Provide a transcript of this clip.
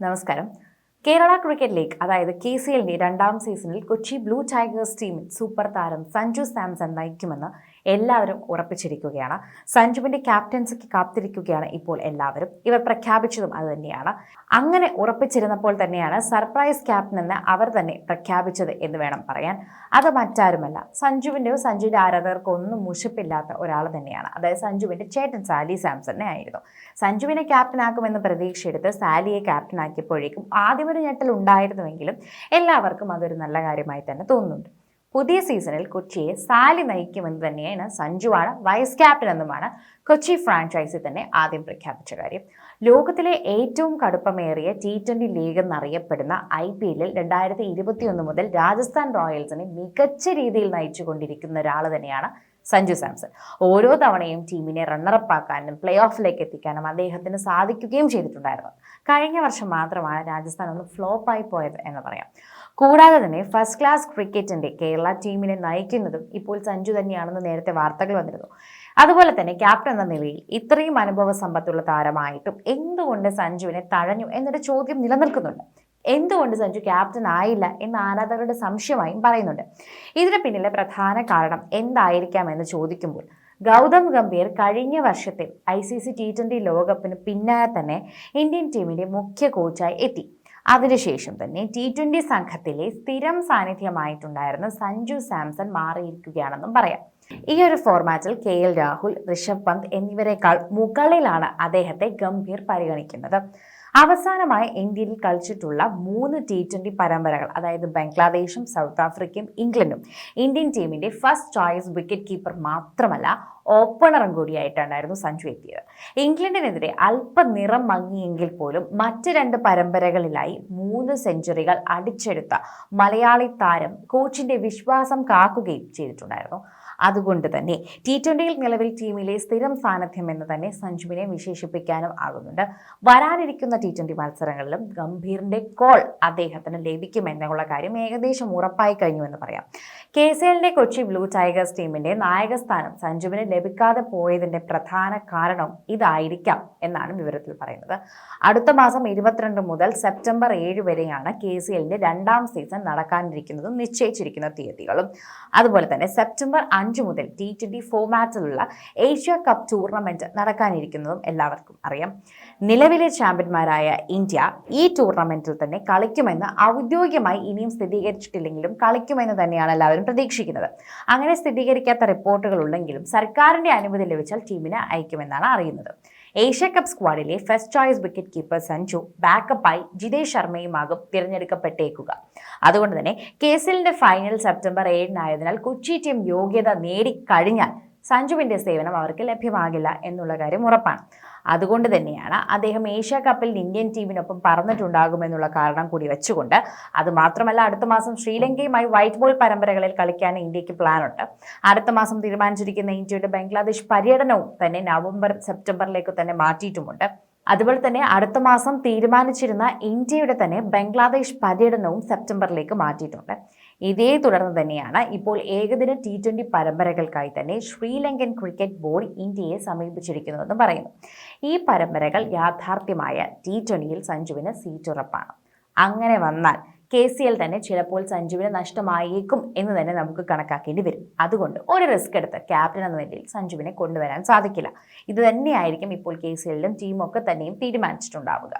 നമസ്കാരം Kerala cricket league അതായത് K C എല്ലിന്റെ രണ്ടാം സീസണിൽ കൊച്ചി ബ്ലൂ ടൈഗേഴ്സ് ടീമിൽ സൂപ്പർ താരം സഞ്ജു സാംസൺ നയിക്കുമെന്ന് എല്ലാവരും ഉറപ്പിച്ചിരിക്കുകയാണ്. സഞ്ജുവിന്റെ ക്യാപ്റ്റൻസിക്ക് കാത്തിരിക്കുകയാണ് ഇപ്പോൾ എല്ലാവരും. ഇവർ പ്രഖ്യാപിച്ചതും അതുതന്നെയാണ് അങ്ങനെ ഉറപ്പിച്ചിരുന്നപ്പോൾ തന്നെയാണ് സർപ്രൈസ് ക്യാപ്റ്റൻ എന്ന് അവർ തന്നെ പ്രഖ്യാപിച്ചത് എന്ന് വേണം പറയാൻ. അത് മറ്റാരുമല്ല സഞ്ജുവിന്റെയോ സഞ്ജുവിന്റെ ആരാധകർക്കോ ഒന്നും മുഷിപ്പില്ലാത്ത ഒരാൾ തന്നെയാണ്. അതായത് സഞ്ജുവിന്റെ ചേട്ടൻ സാലി സാംസണിനെ ആയിരുന്നു സഞ്ജുവിനെ ക്യാപ്റ്റനാക്കുമെന്ന് പ്രതീക്ഷയെടുത്ത് സാലിയെ ക്യാപ്റ്റനാക്കിയപ്പോഴേക്കും ആദ്യമൊരു ഞെട്ടൽ ഉണ്ടായിരുന്നുവെങ്കിലും എല്ലാവർക്കും അതൊരു നല്ല കാര്യമായി തന്നെ തോന്നുന്നുണ്ട്. പുതിയ സീസണിൽ കൊച്ചിയെ സാലി നയിക്കുമെന്ന് തന്നെയാണ് സഞ്ജുവാണ് വൈസ് ക്യാപ്റ്റൻ എന്നുമാണ് കൊച്ചി ഫ്രാഞ്ചൈസി തന്നെ ആദ്യം പ്രഖ്യാപിച്ച കാര്യം. ലോകത്തിലെ ഏറ്റവും കടുപ്പമേറിയ ടി ട്വന്റി ലീഗ് എന്നറിയപ്പെടുന്ന ഐ പി എല്ലിൽ രണ്ടായിരത്തി ഇരുപത്തിയൊന്ന് മുതൽ രാജസ്ഥാൻ റോയൽസിനെ മികച്ച രീതിയിൽ നയിച്ചുകൊണ്ടിരിക്കുന്ന ഒരാൾ തന്നെയാണ് സഞ്ജു സാംസൺ. ഓരോ തവണയും ടീമിനെ റണ്ണറപ്പ് ആക്കാനും പ്ലേ ഓഫിലേക്ക് എത്തിക്കാനും അദ്ദേഹത്തിന് സാധിക്കുകയും ചെയ്തിട്ടുണ്ടായിരുന്നു. കഴിഞ്ഞ വർഷം മാത്രമാണ് രാജസ്ഥാൻ ഒന്ന് ഫ്ലോപ്പായി പോയത് എന്ന് പറയാം. കൂടാതെ തന്നെ ഫസ്റ്റ് ക്ലാസ് ക്രിക്കറ്റിന്റെ കേരള ടീമിനെ നയിക്കുന്നതും ഇപ്പോൾ സഞ്ജു തന്നെയാണെന്ന് നേരത്തെ വാർത്തകൾ വന്നിരുന്നു. അതുപോലെ തന്നെ ക്യാപ്റ്റൻ എന്ന നിലയിൽ ഇത്രയും അനുഭവ സമ്പത്തുള്ള താരമായിട്ടും എന്തുകൊണ്ട് സഞ്ജുവിനെ തഴഞ്ഞു എന്നൊരു ചോദ്യം നിലനിൽക്കുന്നുണ്ട്. എന്തുകൊണ്ട് സഞ്ജു ക്യാപ്റ്റൻ ആയില്ല എന്ന് ആരാധകരുടെ സംശയമായും പറയുന്നുണ്ട്. ഇതിന് പിന്നിലെ പ്രധാന കാരണം എന്തായിരിക്കാം എന്ന് ചോദിക്കുമ്പോൾ ഗൗതം ഗംഭീർ കഴിഞ്ഞ വർഷത്തിൽ I C C T twenty ലോകകപ്പിന് പിന്നാലെ തന്നെ ഇന്ത്യൻ ടീമിന്റെ മുഖ്യ കോച്ചായി എത്തി. അതിനുശേഷം തന്നെ ടി ട്വന്റി സംഘത്തിലെ സ്ഥിരം സാന്നിധ്യമായിട്ടുണ്ടായിരുന്ന സഞ്ജു സാംസൺ മാറിയിരിക്കുകയാണെന്നും പറയാം. ഈ ഒരു ഫോർമാറ്റിൽ കെ എൽ രാഹുൽ ഋഷഭ് പന്ത് എന്നിവരെക്കാൾ മുകളിലാണ് അദ്ദേഹത്തെ ഗംഭീർ പരിഗണിക്കുന്നത്. അവസാനമായി ഇന്ത്യയിൽ കളിച്ചിട്ടുള്ള മൂന്ന് ടി ട്വന്റി പരമ്പരകൾ അതായത് ബംഗ്ലാദേശും സൗത്ത് ആഫ്രിക്കയും ഇംഗ്ലണ്ടും. ഇന്ത്യൻ ടീമിന്റെ ഫസ്റ്റ് ചോയ്സ് വിക്കറ്റ് കീപ്പർ മാത്രമല്ല ഓപ്പണറും കൂടിയായിട്ടായിരുന്നു സഞ്ജു എത്തിയത്. ഇംഗ്ലണ്ടിനെതിരെ അല്പം നിറം മങ്ങിയെങ്കിൽ പോലും മറ്റ് രണ്ട് പരമ്പരകളിലായി മൂന്ന് സെഞ്ചുറികൾ അടിച്ചെടുത്ത മലയാളി താരം കോച്ചിന്റെ വിശ്വാസം കാക്കുകയും ചെയ്തിട്ടുണ്ടായിരുന്നു. അതുകൊണ്ട് തന്നെ ടി ട്വന്റിയിൽ നിലവിൽ ടീമിലെ സ്ഥിരം സാന്നിധ്യം എന്ന് തന്നെ സഞ്ജുവിനെ വിശേഷിപ്പിക്കാനും ആകുന്നുണ്ട്. വരാനിരിക്കുന്ന ടി ട്വന്റി മത്സരങ്ങളിലും ഗംഭീറിന്റെ കോൾ അദ്ദേഹത്തിന് ലഭിക്കുമെന്നുള്ള കാര്യം ഏകദേശം ഉറപ്പായി കഴിഞ്ഞു എന്ന് പറയാം. കെ സി എല്ലിന്റെ കൊച്ചി ബ്ലൂ ടൈഗേഴ്സ് ടീമിന്റെ നായകസ്ഥാനം സഞ്ജുവിന് ലഭിക്കാതെ പോയതിന്റെ പ്രധാന കാരണം ഇതായിരിക്കാം എന്നാണ് വിവരത്തിൽ പറയുന്നത്. അടുത്ത മാസം ഇരുപത്തിരണ്ട് മുതൽ സെപ്റ്റംബർ ഏഴ് വരെയാണ് കെ സി എല്ലിന്റെ രണ്ടാം സീസൺ നടക്കാനിരിക്കുന്നതും നിശ്ചയിച്ചിരിക്കുന്ന തീയതികളും. അതുപോലെ തന്നെ സെപ്റ്റംബർ അഞ്ച് മുതൽ ടി ട്വന്റി ഫോമാറ്റിലുള്ള ഏഷ്യ കപ്പ് ടൂർണമെന്റ് നടക്കാനിരിക്കുന്നതും എല്ലാവർക്കും അറിയാം. നിലവിലെ ചാമ്പ്യന്മാരായ ഇന്ത്യ ഈ ടൂർണമെന്റിൽ തന്നെ കളിക്കുമെന്ന് ഔദ്യോഗികമായി ഇനിയും സ്ഥിരീകരിച്ചിട്ടില്ലെങ്കിലും കളിക്കുമെന്ന് തന്നെയാണ് എല്ലാവരും പ്രതീക്ഷിക്കുന്നത്. അങ്ങനെ സ്ഥിരീകരിക്കാത്ത റിപ്പോർട്ടുകൾ ഉണ്ടെങ്കിലും സർക്കാരിന്റെ അനുമതി ലഭിച്ചാൽ ടീമിനെ അയക്കുമെന്നാണ് അറിയുന്നത്. Asia cup സ്ക്വാഡിലെ first choice wicket keeper Sanju ബാക്കപ്പായി Jitesh ശർമ്മയുമാകും തിരഞ്ഞെടുക്കപ്പെട്ടേക്കുക. അതുകൊണ്ട് തന്നെ കേസിലിന്റെ ഫൈനൽ സെപ്റ്റംബർ ഏഴിനായതിനാൽ കൊച്ചി ടീം യോഗ്യത നേടിക്കഴിഞ്ഞാൽ സഞ്ജുവിന്റെ സേവനം അവർക്ക് ലഭ്യമാകില്ല എന്നുള്ള കാര്യം ഉറപ്പാണ്. അതുകൊണ്ട് തന്നെയാണ് അദ്ദേഹം ഏഷ്യ കപ്പിൽ ഇന്ത്യൻ ടീമിനൊപ്പം പറന്നിട്ടുണ്ടാകുമെന്നുള്ള കാരണം കൂടി വെച്ചുകൊണ്ട് അത് മാത്രമല്ല അടുത്ത മാസം ശ്രീലങ്കയുമായി വൈറ്റ് ബോൾ പരമ്പരകളിൽ കളിക്കാൻ ഇന്ത്യയ്ക്ക് പ്ലാനുണ്ട് അടുത്ത മാസം തീരുമാനിച്ചിരിക്കുന്ന ഇന്ത്യയുടെ ബംഗ്ലാദേശ് പര്യടനവും തന്നെ നവംബർ സെപ്റ്റംബറിലേക്ക് തന്നെ മാറ്റിയിട്ടുമുണ്ട്. അതുപോലെ തന്നെ അടുത്ത മാസം തീരുമാനിച്ചിരുന്ന ഇന്ത്യയുടെ തന്നെ ബംഗ്ലാദേശ് പര്യടനവും സെപ്റ്റംബറിലേക്ക് മാറ്റിയിട്ടുണ്ട്. ഇതേ തുടർന്ന് തന്നെയാണ് ഇപ്പോൾ ഏകദിന ടി ട്വന്റി പരമ്പരകൾക്കായി തന്നെ ശ്രീലങ്കൻ ക്രിക്കറ്റ് ബോർഡ് ഇന്ത്യയെ സമീപിച്ചിരിക്കുന്നതെന്ന് പറയുന്നു. ഈ പരമ്പരകൾ യാഥാർത്ഥ്യമായ ടി ട്വന്റിയിൽ സഞ്ജുവിന് സീറ്റ് ഉറപ്പാണ് അങ്ങനെ വന്നാൽ കെ സി എൽ തന്നെ ചിലപ്പോൾ സഞ്ജുവിന് നഷ്ടമായേക്കും എന്ന് തന്നെ നമുക്ക് കണക്കാക്കേണ്ടി വരും. അതുകൊണ്ട് ഒരു റിസ്ക് എടുത്ത് ക്യാപ്റ്റൻ എന്ന നിലയിൽ സഞ്ജുവിനെ കൊണ്ടുവരാൻ സാധിക്കില്ല. ഇത് തന്നെയായിരിക്കും ഇപ്പോൾ കെ സി എല്ലിലും ടീമൊക്കെ തന്നെയും തീരുമാനിച്ചിട്ടുണ്ടാവുക.